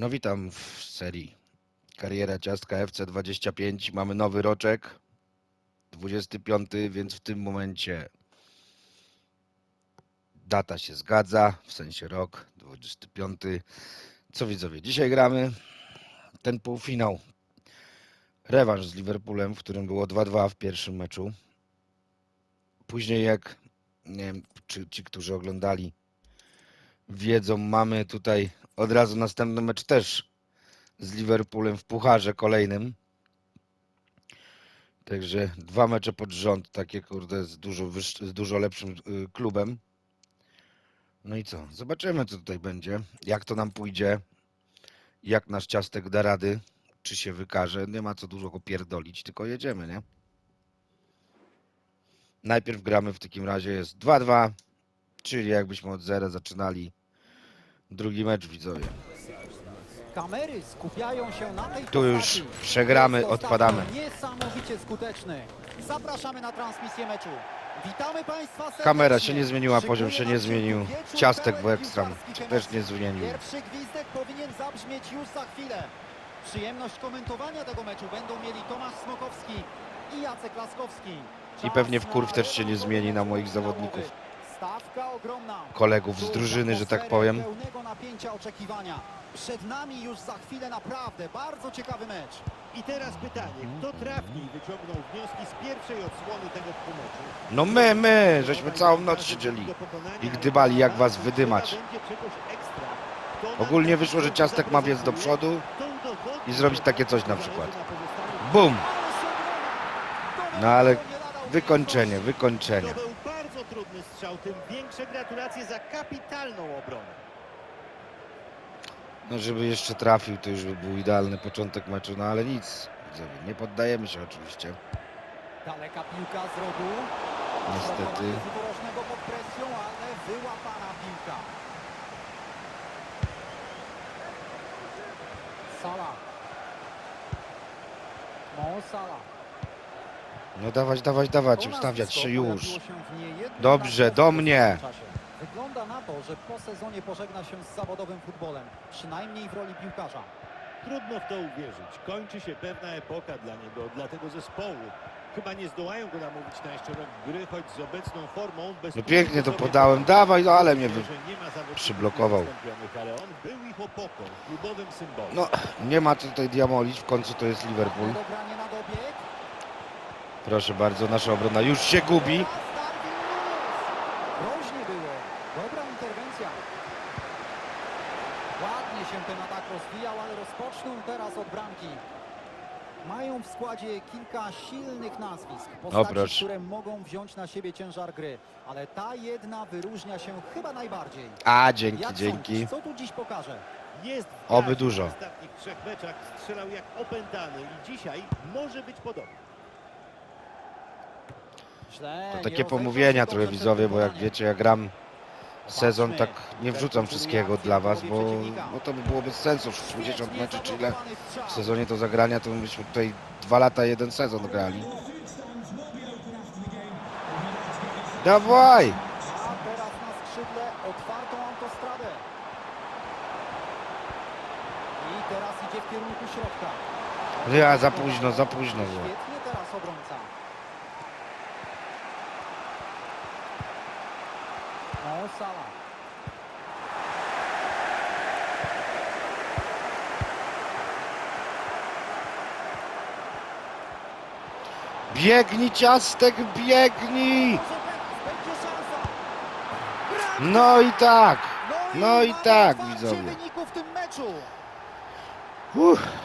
No witam w serii Kariera Ciastka FC25. Mamy nowy roczek, 25, więc w tym momencie data się zgadza, w sensie rok, 25. Co widzowie, dzisiaj gramy ten półfinał. Rewanż z Liverpoolem, w którym było 2-2 w pierwszym meczu. Później jak, nie wiem, czy ci, którzy oglądali wiedzą, mamy tutaj od razu następny mecz też z Liverpoolem w pucharze kolejnym. Także dwa mecze pod rząd, takie kurde z dużo, z dużo lepszym y, klubem. No i co? Zobaczymy co tutaj będzie, jak to nam pójdzie, jak nasz ciastek da rady, czy się wykaże. Nie ma co dużo go pierdolić, tylko jedziemy, nie? Najpierw gramy w takim razie jest 2-2, czyli jakbyśmy od zera zaczynali drugi mecz widzowie. Kamery skupiają się na tej Tu już postaci. przegramy, Jest odpadamy. Niesamowicie skuteczny. Zapraszamy na transmisję meczu. Witamy Państwa serdecznie. Kamera się nie zmieniła, poziom się nie zmienił. Ciastek w piłkarskich też nie zmienił. Pierwszy gwizdek powinien zabrzmieć już za chwilę. Przyjemność komentowania tego meczu będą mieli Tomasz Smokowski i Jacek Laskowski. I pewnie w kurw też się nie zmieni na moich zawodników. Kolegów z drużyny, że tak powiem. Przed nami już za chwilę naprawdę bardzo ciekawy mecz. I teraz pytanie, kto trafniej wyciągnął wnioski z pierwszej odsłony tego? No my, my, żeśmy całą noc siedzieli i gdybali jak was wydymać. Ogólnie wyszło, że Ciastek ma biec do przodu i zrobić takie coś na przykład. Bum! No ale wykończenie, wykończenie. To był bardzo trudny strzał, tym większe gratulacje za kapitalną obronę. No żeby jeszcze trafił, to już by był idealny początek meczu, no ale nic. widzowie, Nie poddajemy się oczywiście. Daleka piłka z rogu. Niestety. Rożnego pod presją, ale wyłapana piłka. Sala. Mo Sala. No dawać, dawać, dawać, ustawiać się już. Dobrze, do mnie. Wygląda na to, że po sezonie pożegna się z zawodowym futbolem, przynajmniej w roli piłkarza. Trudno w to uwierzyć. Kończy się pewna epoka dla niego, dla tego zespołu. Chyba nie zdołają go namówić na jeszcze rok gry, choć z obecną formą... Bez No pięknie to podałem, dawaj, no ale mnie zawodników przyblokował. Ale on był ich opoką, klubowym symbolem. No, nie ma tutaj diamolić, w końcu to jest Liverpool. Dobranie na. Proszę bardzo, nasza obrona już się gubi. Groźnie było. Dobra interwencja. Ładnie się ten atak rozwijał, ale rozpoczną teraz od bramki. Mają w składzie kilka silnych nazwisk, postaci, proszę. które mogą wziąć na siebie ciężar gry, ale ta jedna wyróżnia się chyba najbardziej. A, dzięki, Jak dzięki. sądzisz, co tu dziś pokaże? Jest w Oby dużo. W ostatnich trzech meczach strzelał jak opętany i dzisiaj może być podobnie. To takie pomówienia trochę widzowie, bo jak wiecie, ja gram sezon, tak nie wrzucam wszystkiego dla was, bo, bo to by było bez sensu. 60 Świetnie meczy czy ile w sezonie to zagrania, to byśmy tutaj dwa lata jeden sezon grali. Dawaj! A teraz na skrzydle otwartą autostradę. I teraz idzie w kierunku środka. Ja za późno, za późno było. Świetnie teraz obrońca. Biegnij ciastek, biegnij! No i tak! No i mamy tak, 12 widzowie. Uff.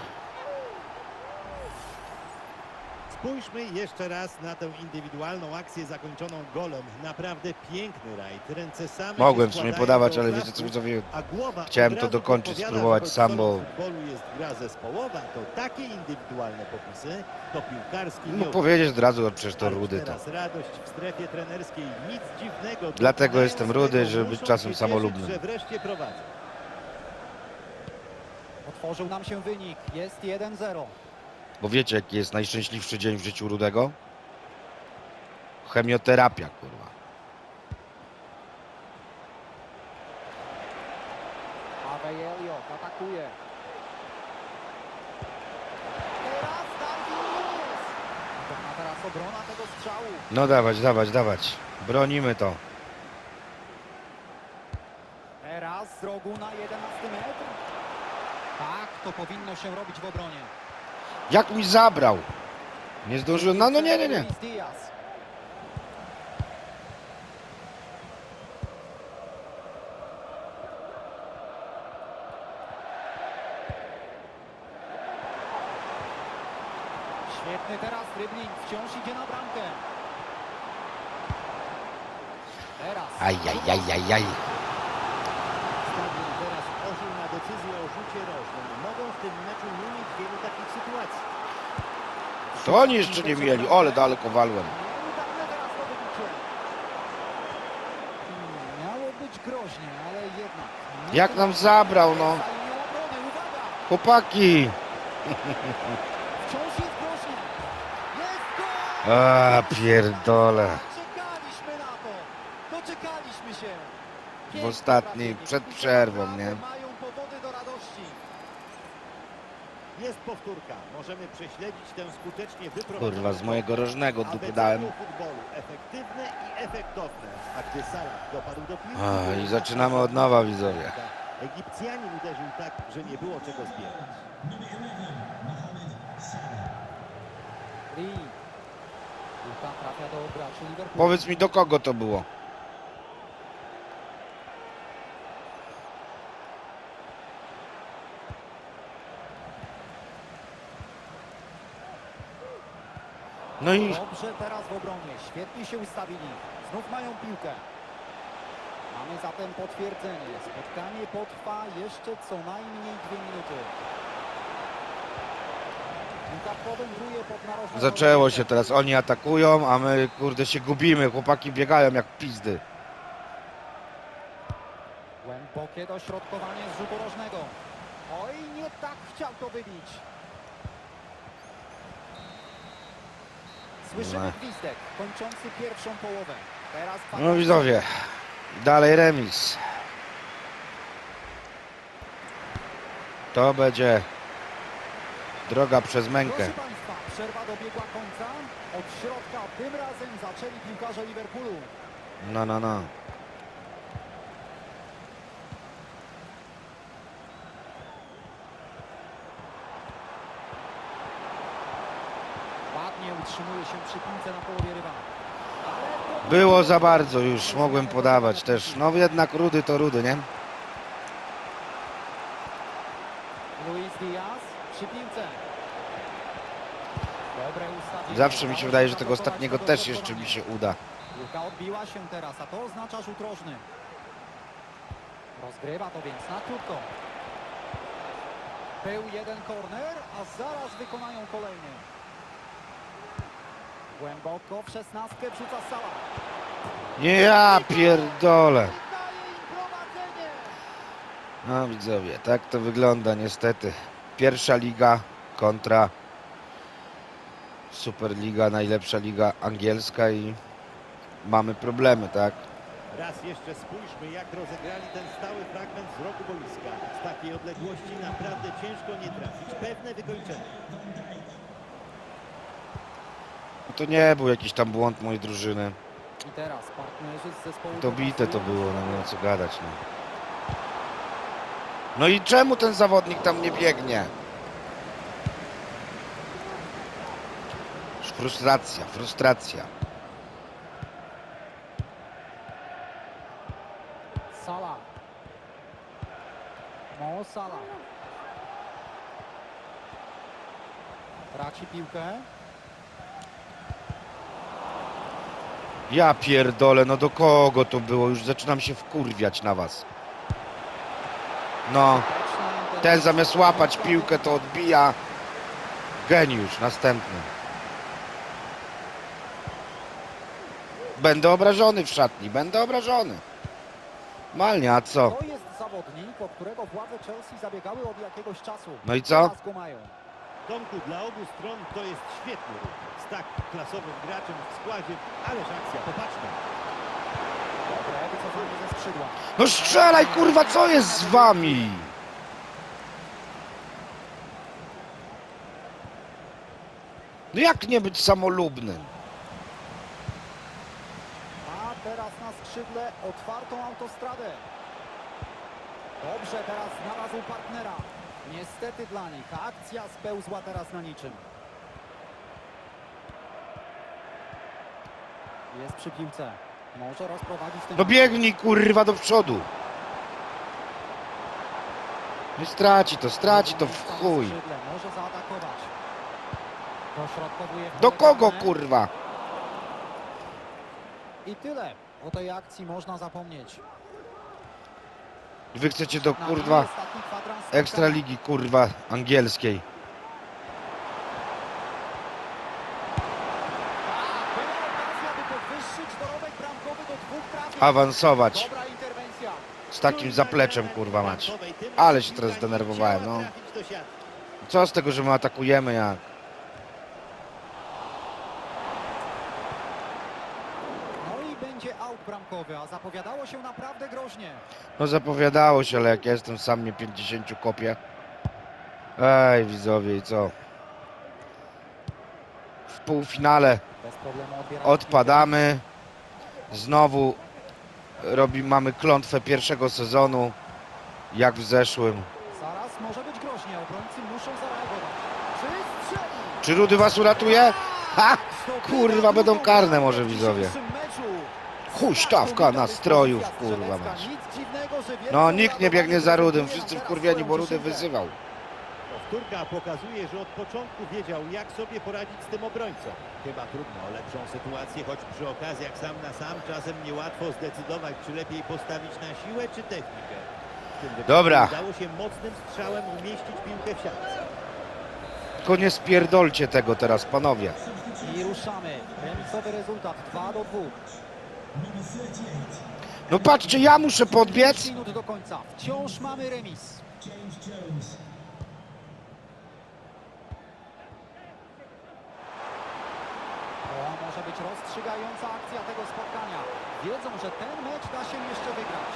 Spójrzmy jeszcze raz na tę indywidualną akcję zakończoną golem. Naprawdę piękny rajd. Ręce same Mogłem w sumie podawać, ale wiecie co widzowie, a głowa Chciałem to dokończyć, spróbować sam, bo- jest gra zespołowa, to takie indywidualne popisy to piłkarski nie powiedzieć od razu, przecież to rudy to. Teraz radość w strefie trenerskiej, nic dziwnego. Dlatego jestem rudy, żeby być czasem samolubnym. Otworzył nam się wynik. Jest 1-0. Bo wiecie, jaki jest najszczęśliwszy dzień w życiu Rudego? Chemioterapia, kurwa. Paweł atakuje. Teraz teraz obrona tego strzału. No dawać, dawać, dawać. Bronimy to. Teraz z rogu na 11 metr. Tak, to powinno się robić w obronie. Jak mi zabrał? Nie zdążyłem. No, no nie, nie, nie. Świetny teraz dribbling, wciąż idzie na bramkę. Teraz. Ajajajajaj. Stadion teraz ożył na decyzję o rzucie rożnym. Tym meczu wielu takich sytuacji. To oni jeszcze nie mieli. Ole, daleko walłem. To wybicie. Hmm, Miało być groźnie, ale jednak. Jak nam zabrał, no. Chłopaki. Wciąż jest groźnie. Jest gol! A, pierdole. Czekaliśmy na to. Doczekaliśmy się. W ostatniej, przed przerwą, nie? Mają powody do radości. Jest powtórka. Możemy prześledzić tę skutecznie wyprowadzoną Kurwa, z mojego rożnego dupy dałem. futbolu. Efektywne i efektowne. A gdy Salah dopadł do piłki... A, i zaczynamy od nowa, widzowie. Egipcjanin uderzył tak, że nie było czego zbierać. Powiedz mi, do kogo to było? No i Dobrze teraz w obronie. Świetnie się ustawili. Znów mają piłkę. Mamy zatem potwierdzenie. Spotkanie potrwa jeszcze co najmniej dwie minuty. Zaczęło się teraz. Oni atakują, a my kurde się gubimy. Chłopaki biegają jak pizdy. Głębokie dośrodkowanie z rzutu rożnego. Oj, nie tak chciał to wybić. Słyszymy gwizdek kończący pierwszą połowę. Teraz No widzowie, dalej remis. To będzie droga przez mękę. Proszę Państwa, przerwa dobiegła końca. Od środka tym razem zaczęli piłkarze Liverpoolu. No, no, no. Ładnie utrzymuje się przy piłce na połowie rywala. Było za bardzo już, mogłem podawać też. No jednak rudy to rudy, nie? Luis Diaz przy piłce. Dobre ustawienie. Zawsze mi się wydaje, że tego ostatniego też jeszcze mi się uda. Piłka odbiła się teraz, a to oznacza rzut rożny. Rozgrywa to więc na krótko. Był jeden korner, a zaraz wykonają kolejny. Głęboko w szesnastkę wrzuca Sala. Nie ja pierdolę. No widzowie, tak to wygląda niestety. Pierwsza liga kontra Superliga, najlepsza liga angielska i mamy problemy, tak? Raz jeszcze spójrzmy, jak rozegrali ten stały fragment z rogu boiska. Z takiej odległości naprawdę ciężko nie trafić. Pewne wykończenie. To nie był jakiś tam błąd mojej drużyny. I teraz partnerzy z zespołu... To bite to było, no nie ma co gadać. No. no i czemu ten zawodnik tam nie biegnie? Frustracja, frustracja. Sala. Mo Sala. Traci piłkę. Ja pierdolę, no do kogo to było? Już zaczynam się wkurwiać na was. No, ten zamiast łapać piłkę to odbija. Geniusz, następny. Będę obrażony w szatni, będę obrażony. Malnie, a co? To jest zawodnik, o którego władze Chelsea zabiegały od jakiegoś czasu. No i co? Teraz go mają. Tomku, dla obu stron to jest świetny ruch. Z tak klasowym graczem w składzie, ależ akcja, popatrzmy. Dobre wycofanie ze skrzydła. No strzelaj, kurwa, co jest z wami? No jak nie być samolubnym? teraz na skrzydle otwartą autostradę. Dobrze, teraz znalazł partnera. Niestety dla nich akcja spełzła teraz na niczym. Jest przy piłce. Może rozprowadzić ten... No biegnij kurwa do przodu. Nie straci to, straci to w chuj. Może zaatakować. Dośrodkowuje Do kogo kurwa? I tyle. O tej akcji można zapomnieć. Wy chcecie do kurwa ekstraligi kurwa angielskiej. Awansować z takim zapleczem kurwa mać. Ale się teraz zdenerwowałem, no. Co z tego, że my atakujemy jak? No i będzie aut bramkowy, a zapowiadało się naprawdę groźnie. No zapowiadało się, ale jak ja jestem sam mnie 50 kopie. Ej widzowie i co? W półfinale Bez problemu odbiera. odpadamy. Znowu robi, mamy klątwę pierwszego sezonu. Jak w zeszłym. Zaraz może być groźnie, obrońcy muszą zareagować. Czy strzeli? Czy Rudy was uratuje? Ha! Kurwa, będą karne może, widzowie. dzisiejszym. Huśtawka nastrojów, kurwa wielkie No nikt nie biegnie za Rudym, wszyscy wkurwieni, bo Rudy wyzywał. Powtórka pokazuje, że od początku wiedział, jak sobie poradzić z tym obrońcą. Chyba trudno o lepszą sytuację, choć przy okazjach sam na sam czasem niełatwo zdecydować, czy lepiej postawić na siłę, czy technikę. Dobra. Udało się mocnym strzałem umieścić piłkę w siatce. Tylko nie spierdolcie tego teraz, panowie. I ruszamy. Remisowy rezultat 2 do 2. No patrzcie, ja muszę podbiec. 5 minut do końca. Wciąż mamy remis. To może być rozstrzygająca akcja tego spotkania. Wiedzą, że ten mecz da się jeszcze wygrać.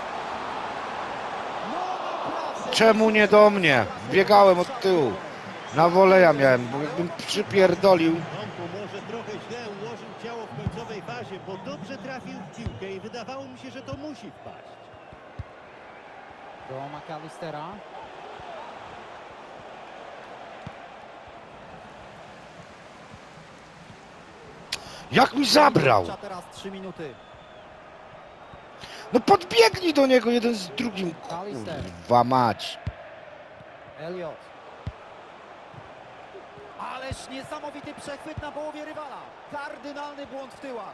No naprawdę. Czemu nie do mnie? Biegałem od tyłu. Na woleja miałem, bo jakbym przypierdolił. Tomku może trochę źle ułożył ciało fazie, bo dobrze trafił w piłkę i wydawało mi się, że to musi wpaść. Do McAllistera. Jak mi zabrał? Teraz 3 minuty. No podbiegnij do niego jeden z drugim. Kurwa mać. Elliot. Ależ niesamowity przechwyt na połowie rywala. Kardynalny błąd w tyłach.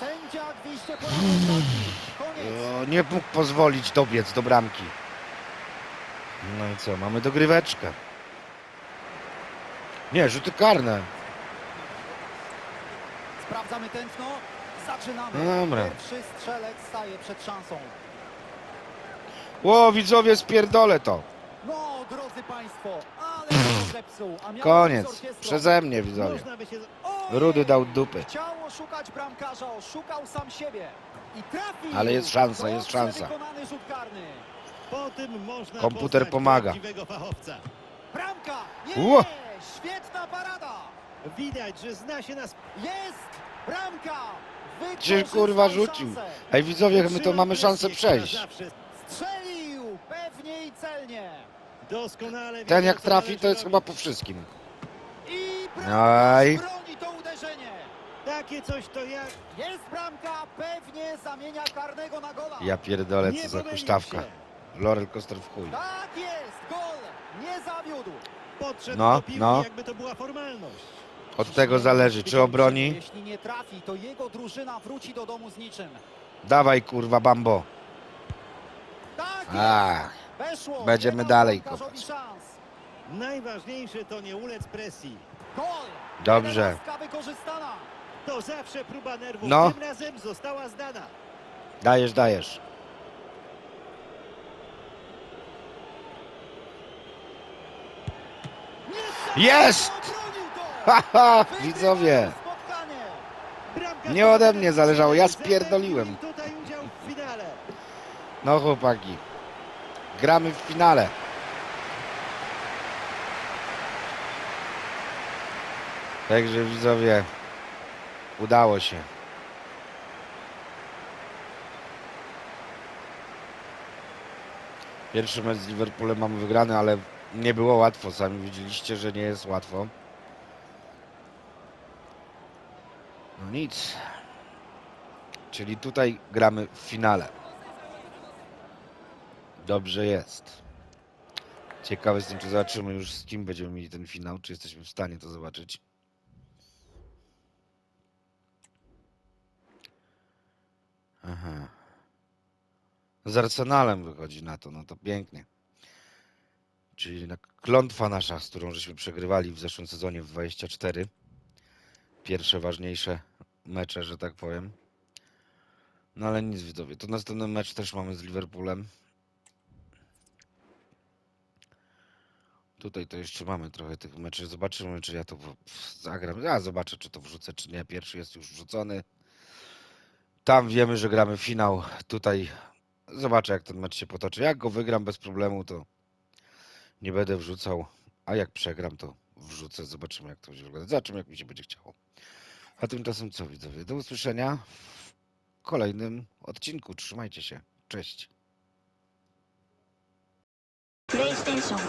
Sędzia gwizdże po raz ostatni. Koniec. O, nie mógł pozwolić dobiec do bramki. No i co, mamy dogryweczkę. Nie, rzuty karne. Sprawdzamy tętno. Zaczynamy. No dobra. Pierwszy strzelec staje przed szansą. Ło, widzowie, spierdolę to. No, drodzy Państwo, ale to zepsuł. A miał Koniec. orkiestrą. Przeze mnie, widzowie. Można by się... Ojej! Rudy dał dupy. Chciał oszukać bramkarza, oszukał sam siebie. I trafił. Ale jest szansa, Dobrze jest szansa. wykonany rzut karny. Po tym można Komputer poznać pomaga. prawdziwego fachowca. Bramka! Nie! Ło! Świetna parada! Widać, że zna się na Jest! Bramka! Wykorzystał kurwa rzucił. szansę. Ej, widzowie, my to mamy szansę przejść. Strzelił! Ten jak trafi, to jest chyba po wszystkim. I bramka Oj. broni to uderzenie. Takie coś to jak... Jest bramka, pewnie zamienia karnego na gola. Ja pierdolę, co za huśtawka. Lorel Koster w chuj. Tak jest, gol! Nie zawiódł. Podszedł No, do piłki, no. jakby to była formalność. Od tego zależy, czy obroni. Jeśli nie trafi, to jego drużyna wróci do domu z niczym. Dawaj kurwa Bambo. Tak jest! A, Weszło! będziemy dalej kopać. Najważniejsze to nie ulec presji. Dobrze. To zawsze próba nerwów. No. Tym razem została zdana. dajesz, dajesz. Jest! Haha, widzowie. Nie ode mnie zależało, ja spierdoliłem. No chłopaki. Gramy w finale. Także widzowie, udało się. Pierwszy mecz z Liverpoolem mamy wygrany, ale nie było łatwo. Sami widzieliście, że nie jest łatwo. No nic. Czyli tutaj gramy w finale. Dobrze jest. Ciekawy jestem, czy zobaczymy już z kim będziemy mieli ten finał, czy jesteśmy w stanie to zobaczyć. Aha. Z Arsenalem wychodzi na to, no to pięknie. Czyli klątwa nasza, z którą żeśmy przegrywali w zeszłym sezonie w 24. Pierwsze ważniejsze mecze, że tak powiem. No ale nic widzowie. To następny mecz też mamy z Liverpoolem. Tutaj to jeszcze mamy trochę tych meczy. Zobaczymy, czy ja to w- w- zagram. Ja zobaczę, czy to wrzucę, czy nie. Pierwszy jest już wrzucony. Tam wiemy, że gramy finał. Tutaj zobaczę, jak ten mecz się potoczy. Jak go wygram bez problemu, to nie będę wrzucał. A jak przegram, to wrzucę. Zobaczymy, jak to będzie wyglądać. Zobaczymy, jak mi się będzie chciało. A tymczasem co, widzowie? Do usłyszenia w kolejnym odcinku. Trzymajcie się. Cześć. プレイステーション